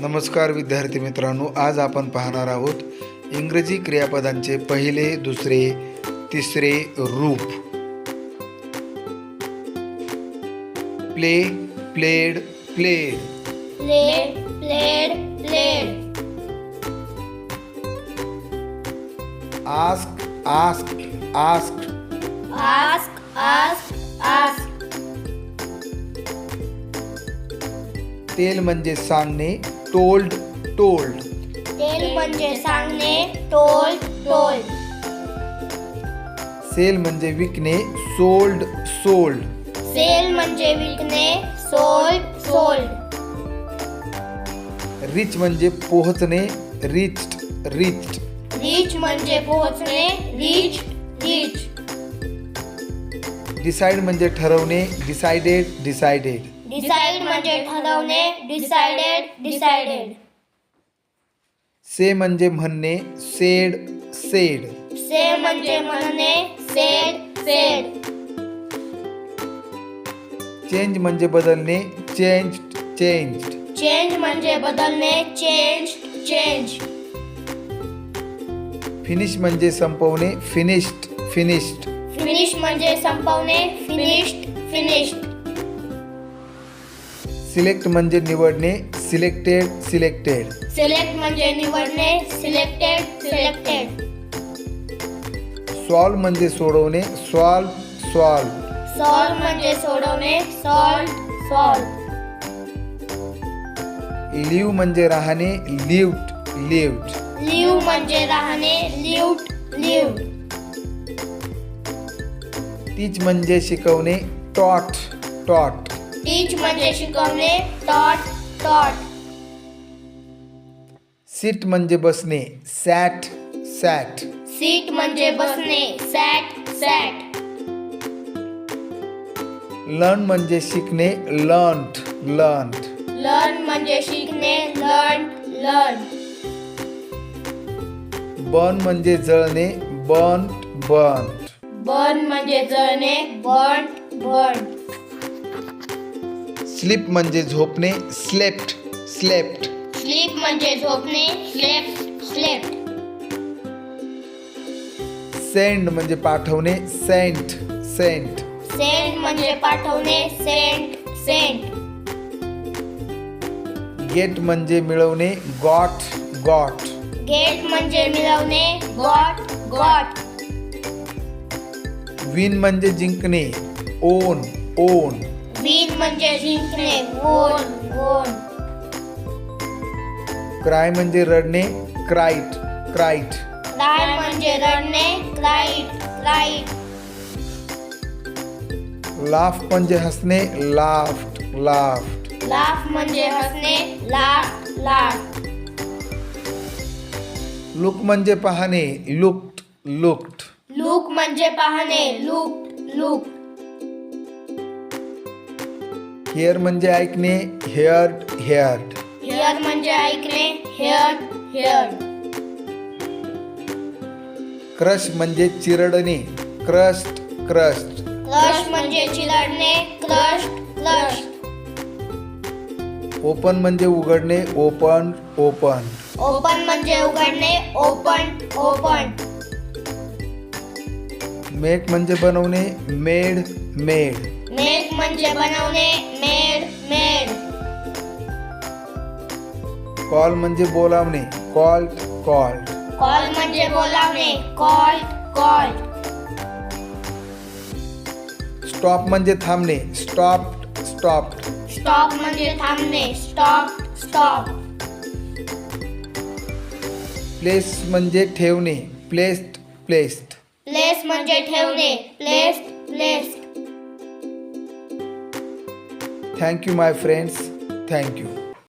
नमस्कार विद्यार्थी मित्रांनो आज आपण पाहणार आहोत इंग्रजी क्रियापदांचे पहिले दुसरे तिसरे रूप play played played played, played. Ask ask ask Ask, ask, ask. तेल म्हणजे सांगणे टोल्ड टोल्ड तेल म्हणजे सांगणे told, told. सेल म्हणजे विकणे सोल्ड सोल्ड सेल म्हणजे विकणे sold, sold. रिच म्हणजे पोहोचणे रिच्ड रिच्ड Reach म्हणजे पोहोचणे reach, reach. डिसाईड म्हणजे ठरवणे डिसाइडेड डिसाइडेड Decide म्हणजे ठरवणे decided, decided. से म्हणजे म्हणणे सेड सेड. Say म्हणजे म्हणणे said, said. चेंज म्हणजे बदलणे चेंज चेंज्ड चेंज म्हणजे बदलणे चेंज चेंज. फिनिश म्हणजे संपवणे फिनिश्ड फिनिश्ड. फिनिश म्हणजे संपवणे फिनिश्ड फिनिश्ड. सिलेक्ट म्हणजे निवडणे सिलेक्टेड सिलेक्टेड. सिलेक्ट म्हणजे निवडणे सिलेक्टेड सिलेक्टेड. सॉल्व म्हणजे सोडवणे सॉल्व सॉल्व. सॉल्व म्हणजे सोडवणे सॉल्व सॉल्व. लिव्ह म्हणजे राहणे लिव्ड लिव्ड. लिव्ह म्हणजे राहणे लिव्ड लिव्ड. टीच म्हणजे शिकवणे टॉट टॉट. म्हणजे शिकवणे टॉट टॉट सिट म्हणजे बसणे सॅट सॅट सीट म्हणजे बसणे सॅट सॅट लर्न म्हणजे शिकणे लर्न्ड लर्न्ड लर्न म्हणजे शिकणे लर्न लर्न बर्न म्हणजे जळणे बर्न बर्न बर्न म्हणजे जळणे बर्न बर्न स्लीप म्हणजे झोपणे स्लेप्ट स्लेप्ट स्लीप म्हणजे झोपणे स्लेप्ट स्लेप्ट सेंड म्हणजे पाठवणे सेंट सेंट सेंट म्हणजे पाठवणे सेंट सेंट गेट म्हणजे मिळवणे गॉट गॉट गेट म्हणजे मिळवणे गॉट गॉट विन म्हणजे जिंकणे ओन ओन विन म्हणजे जिंकणे गोल गोल. क्राय म्हणजे रडणे क्राईट क्राईट. क्राय म्हणजे रडणे क्राईट क्राईट. लाफ म्हणजे हसणे लाफ्ट लाफ्ट. लाफ म्हणजे हसणे लाफ लाफ लुक म्हणजे पाहणे लुक्ड लुक्ड. लुक म्हणजे पाहणे लुक लुक हेअर म्हणजे ऐकणे हेअर्ड हेअर्ड हेअर म्हणजे ऐकणे हेअर हेअर. क्रश म्हणजे चिरडणे क्रस्ट क्रस्ट. क्रश म्हणजे चिरडणे क्रश्ड क्रश्ड ओपन म्हणजे उघडणे ओपन ओपन. ओपन म्हणजे उघडणे ओपन ओपन. मेक म्हणजे बनवणे मेड मेड. मेक म्हणजे बनवणे मेड मेड। कॉल म्हणजे बोलावणे कॉल्ड कॉल्ड। कॉल म्हणजे बोलावणे कॉल कॉल स्टॉप म्हणजे थांबणे स्टॉप स्टॉप। स्टॉप म्हणजे थांबणे स्टॉप स्टॉप। प्लेस म्हणजे ठेवणे प्लेस्ड प्लेस्ड। प्लेस म्हणजे ठेवणे placed placed. Thank you, my friends. Thank you.